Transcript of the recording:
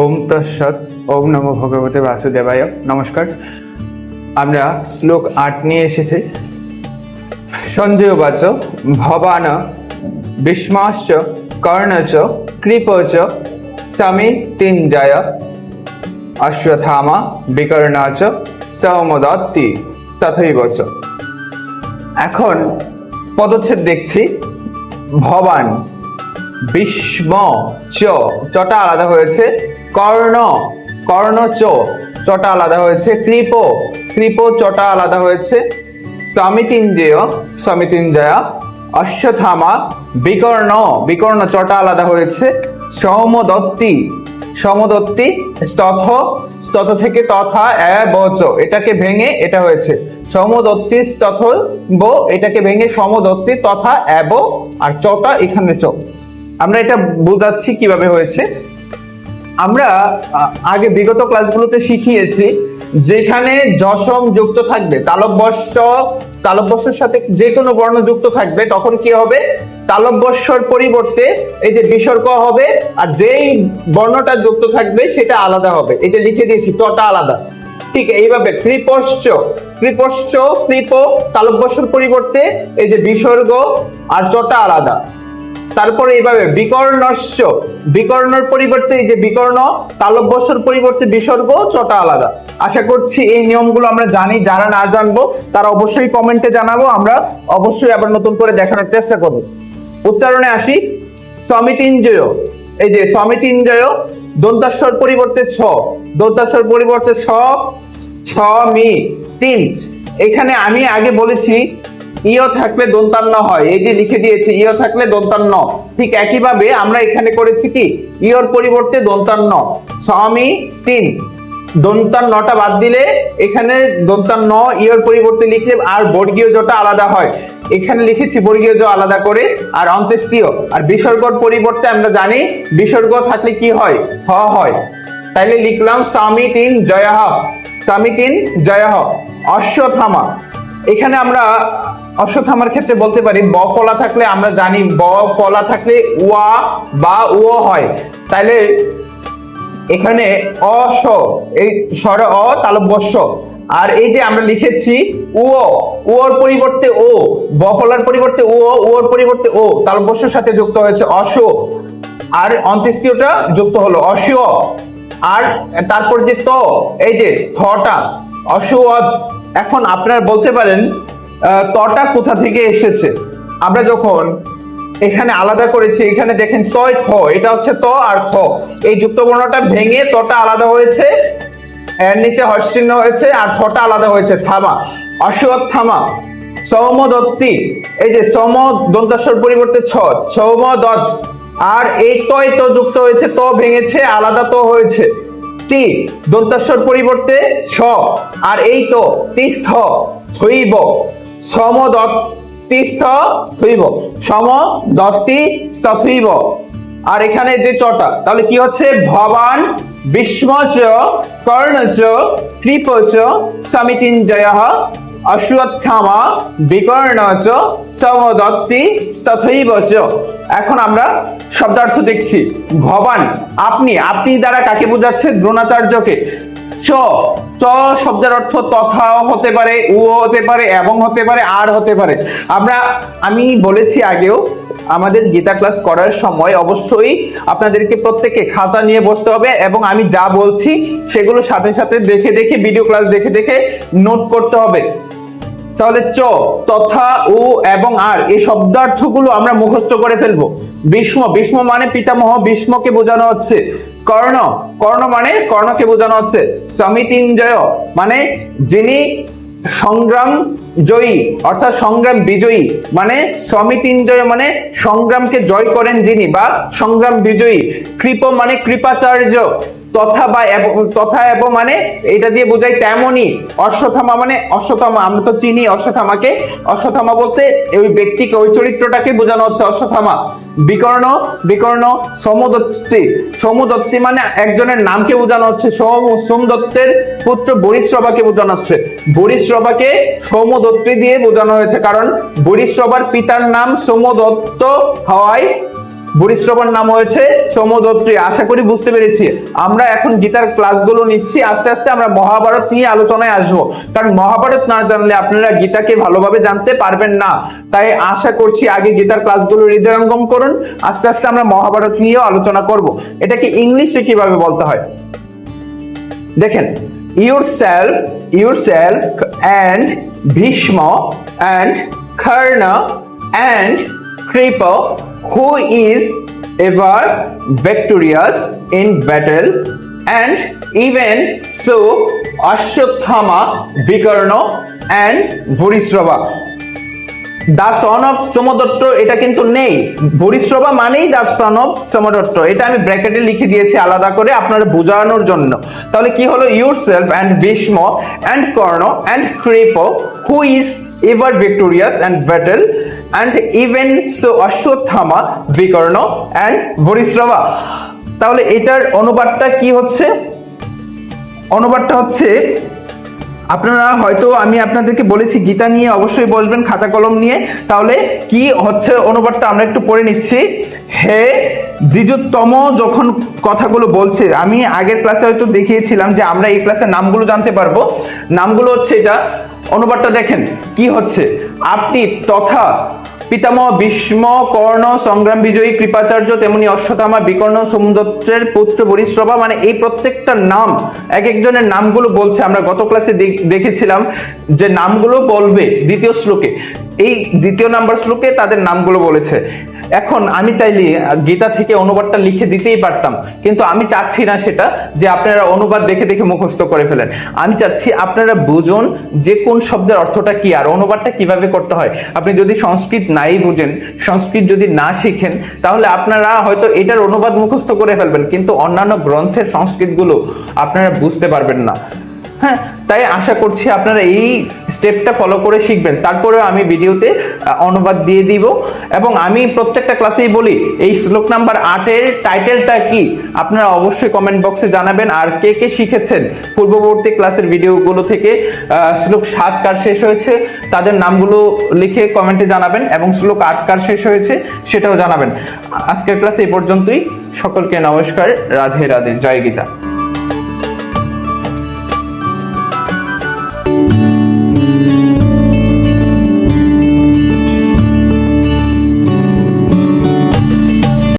ওম তৎসৎ, ওম নম ভগবতে বাসুদেবায়। নমস্কার। আমরা শ্লোক আট নিয়ে এসেছি। সঞ্জয় বাচ ভবান বিস্মাশ্চ কর্ণচ, কৃপচ সমি তিঞ্জয় অশ্বথামা বিকর্ণাচ, সৌমদত্তি তথৈব চ এখন পদচ্ছেদ দেখছি, ভবান বিস্ম চ। চটা আলাদা হয়েছে। কর্ণ কর্ণ চ, চটা আলাদা হয়েছে। কৃপ কৃপ, চটা আলাদা হয়েছে। সমিতিঞ্জয় সমিতিঞ্জয়া অশ্বথামা বিকর্ণ বিকর্ণ, চটা আলাদা হয়েছে। সৌমদত্তি, সমদত্তি, স্তথ স্তথ থেকে তথা বচ এটাকে ভেঙে এটা হয়েছে। সমদত্তি, স্তথ, ব, এটাকে ভেঙে সমদত্তি, তথা এব আর চটা এখানে চ। আমরা এটা বোঝাচ্ছি কীভাবে হয়েছে? আমরা আগে বিগত ক্লাসগুলোতে শিখিয়েছি যেখানে যশম যুক্ত থাকবে, তালব্যস্য, তালব্যস্যের সাথে যে কোনো বর্ণ যুক্ত থাকবে, তখন কি হবে? তালব্যস্যর পরিবর্তে এই যে বিসর্গ হবে আর যেই বর্ণটা যুক্ত থাকবে সেটা আলাদা হবে। এটা লিখে দিয়েছি, তটা আলাদা। ঠিক এইভাবে কৃপশ্চ কৃপশ্চ, কৃপ, তালব্যস্যর পরিবর্তে এই যে বিসর্গ আর চটা আলাদা। তারপরে এইভাবে বিকর্ণস্য, বিকর্ণর পরিবর্তে এই যে বিকর্ণ, তালব্যস্যর পরিবর্তে বিসর্গ চটা আলাদা। আশা করছি এই নিয়মগুলো আমরা জানি, যারা না জানব তারা অবশ্যই কমেন্টে জানাব, আমরা অবশ্যই আবার নতুন করে দেখানোর চেষ্টা করব। উচ্চারণে আসি, সমিতিঞ্জয়, এই যে সমিতিঞ্জয়, দন্তাস্বর পরিবর্তে ছ, দন্তাস্বর পরিবর্তে ছ ছ, মি, তিন। এখানে আমি আগে বলেছি ইয় থাকলে দন্তান্ন হয়। এই যে লিখে দিয়েছি, ইয় থাকলে দন্তান্ন। ঠিক একইভাবে আমরা এখানে করেছি কি? ইয়র পরিবর্তে দন্তান্ন। স্বামী তিন। দন্তান্নটা বাদ দিলে এখানে দন্তান্ন ইয়র পরিবর্তে লিখলে আর বর্গীয় জটা আলাদা হয়। এখানে লিখেছি বর্গীয় জ আলাদা করে আর অন্ত্যেষ্টিয় আর বিসর্গর পরিবর্তে আমরা জানি বিসর্গ থাকলে কি হয়? হ হয়। তাইলে লিখলাম স্বামী তিন, জয়াহ। স্বামী তিন, জয়াহ। অশ্বথামা এখানে আমরা অশ্বত্থামার ক্ষেত্রে বলতে পারি, ব ফলা থাকলে আমরা জানি, ব ফলা থাকলে উয়া বা উও হয়। তাইলে এখানে অস, এই স্বর অ, তালব্যস্য। আর এই যে আমরা লিখেছি উও উওর পরিবর্তে ও, ব ফলার পরিবর্তে ও ওর পরিবর্তে ও, তালব্যস্যের সাথে যুক্ত হয়েছে অস। আর অন্ত্যেষ্টিয়টা যুক্ত হলো অস আর তারপর যে ত, এই যে থটা, অসুয়াদ। এখন আপনারা বলতে পারেন তটা কোথা থেকে এসেছে? আমরা যখন এখানে আলাদা করেছি, এখানে দেখেন তয় থ, এটা হচ্ছে ত আর থ। এই যুক্ত বর্ণটা ভেঙে তটা আলাদা হয়েছে, এর নিচে হর্ষচিহ্ন হয়েছে, আর থটা আলাদা হয়েছে। থামা অশ্বত্থামা সৌমদত্তি, এই যে সৌম দন্তাস্বর পরিবর্তে ছ সৌমদত্ত আর এই তয় তো যুক্ত হয়েছে, ত ভেঙেছে, আলাদা তো হয়েছে। টি দন্তাস্বর পরিবর্তে ছ, আর এই তো, তিস্থ থইব সমদত্তিস্থ থইব সমদত্তি স্থৈব আর এখানে যে চটা, তাহলে কি হচ্ছে? ভবান বিস্মচ কর্ণচ কৃপচ সমিতিঞ্জয়, অশ্বত্থামা, বিকর্ণচ সমদত্তি তথৈব এখন আমরা শব্দার্থ দেখছি। ভবান, আপনি আপনি দ্বারা কাকে বোঝাচ্ছে? দ্রোণাচার্যকে। চ চ শব্দের অর্থ তথাও হতে পারে উ হতে পারে, এবং হতে পারে, আর হতে পারে। আমরা, আমি বলেছি আগেও, আমাদের গীতা ক্লাস করার সময় অবশ্যই আপনাদেরকে প্রত্যেকে খাতা নিয়ে বসতে হবে, এবং আমি যা বলছি সেগুলো সাথে সাথে দেখে দেখে ভিডিও ক্লাস দেখে দেখে নোট করতে হবে। তাহলে চ, তথা ও এবং আর, এই শব্দার্থগুলো আমরা মুখস্থ করে ফেলব। ভীষ্ম ভীষ্ম মানে পিতামহ ভীষ্মকে বোঝানো হচ্ছে। কর্ণ কর্ণ মানে কর্ণকে বোঝানো হচ্ছে। সমিতিঞ্জয় মানে যিনি সংগ্রাম জয়ী, অর্থাৎ সংগ্রাম বিজয়ী মানে সমিতিঞ্জয় মানে সংগ্রামকে জয় করেন যিনি, বা সংগ্রাম বিজয়ী। কৃপ মানে কৃপাচার্য। তথা বা তথা এবং মানে এটা দিয়ে বোঝাই তেমনই অশ্বথামা মানে অশ্বথামা আমরা তো চিনি অশ্বথামাকে অশ্বথামা বলতে ওই ব্যক্তিকে, ওই চরিত্রটাকে বোঝানো হচ্ছে অশ্বথামা বিকর্ণ বিকর্ণ সমদত্তি। সমদত্তি মানে একজনের নামকে বোঝানো হচ্ছে, সোম, সোমদত্তের পুত্র বরিশ্রবাকে বোঝানো হচ্ছে। বরিশ্রবাকে সোমদত্তি দিয়ে বোঝানো হয়েছে, কারণ বরিশ্রবার পিতার নাম সোমদত্ত হওয়ায় বরিশ্রবার নাম হয়েছে সমদত্রী আশা করি বুঝতে পেরেছি। আমরা এখন গীতার ক্লাসগুলো নিচ্ছি। আস্তে আস্তে আমরা মহাভারত নিয়ে আলোচনায় আসব। কারণ মহাভারত না জানলে আপনারা গীতাকে ভালোভাবে জানতে পারবেন না। তাই আশা করছি আগে গীতার ক্লাসগুলো হৃদয়ঙ্গম করুন। আস্তে আস্তে আমরা মহাভারত নিয়েও আলোচনা করব। এটাকে ইংলিশে কীভাবে বলতে হয়? দেখেন, yourself yourself and Bhishma and Karna and Kripa who is ever victorious in battle and even so Ashwatthama Vikarna and Burisrava the son of Somadatta এটা কিন্তু নেই। বরিশ্রবা মানেই দা সন অফ সমদত্ত এটা আমি ব্র্যাকেটে লিখে দিয়েছি আলাদা করে আপনারা বোঝানোর জন্য। তাহলে কি হলো? Yourself and Bhishma and Karna and Kripa who is ever victorious and battle and even so Ashwatthama Vikarna and Bhurishrava তাহলে এটার অনুবাদটা কি হচ্ছে? অনুবাদটা হচ্ছে আপনারা হয়তো আমি আপনাদেরকে বলেছি, গীতা নিয়ে অবশ্যই বলবেন, খাতা কলম নিয়ে। তাহলে কি হচ্ছে? অনুবাদটা আমরা একটু পড়ে নিচ্ছি। হে দ্বিজতম যখন কথাগুলো বলছে, আমি আগের ক্লাসে হয়তো দেখিয়েছিলাম যে আমরা এই ক্লাসের নামগুলো জানতে পারব। নামগুলো হচ্ছে এটা। অনুবাদটা দেখেন, কি হচ্ছে? আপনি তথা পিতামহ ভীষ্ম, কর্ণ, সংগ্রাম বিজয়ী, কৃপাচার্য, তেমনি অশ্বতামা বিকর্ণ সমুদ্রের পুত্র বরিশ্রবা মানে এই প্রত্যেকটা নাম, এক একজনের নামগুলো বলছে। আমরা গত ক্লাসে দেখ- দেখেছিলাম যে নামগুলো বলবে দ্বিতীয় শ্লোকে। এই দ্বিতীয় নাম্বার শ্লোকে তাদের নামগুলো বলেছে। এখন আমি চাইলে গীতা থেকে অনুবাদটা লিখে দিতেই পারতাম, কিন্তু আমি চাচ্ছি না সেটা যে আপনারা অনুবাদ দেখে দেখে মুখস্থ করে ফেলেন। আমি চাচ্ছি আপনারা বুঝুন যে কোন শব্দের অর্থটা কি, আর অনুবাদটা কীভাবে করতে হয়। আপনি যদি সংস্কৃত নাই বুঝেন, সংস্কৃত যদি না শিখেন, তাহলে আপনারা হয়তো এটার অনুবাদ মুখস্থ করে ফেলবেন, কিন্তু অন্যান্য গ্রন্থের সংস্কৃতগুলো আপনারা বুঝতে পারবেন না। হ্যাঁ তাই আশা করছি আপনারা এই স্টেপটা ফলো করে শিখবেন। তারপরেও আমি ভিডিওতে অনুবাদ দিয়ে দিব। এবং আমি প্রত্যেকটা ক্লাসেই বলি, এই শ্লোক নাম্বার আটের টাইটেলটা কি? আপনারা অবশ্যই কমেন্ট বক্সে জানাবেন আর কে কে শিখেছেন। পূর্ববর্তী ক্লাসের ভিডিওগুলো থেকে শ্লোক সাত কার শেষ হয়েছে, তাদের নামগুলো লিখে কমেন্টে জানাবেন এবং শ্লোক আট কার শেষ হয়েছে, সেটাও জানাবেন। আজকের ক্লাস এই পর্যন্তই। সকলকে নমস্কার। রাধে রাধে। জয় গীতা।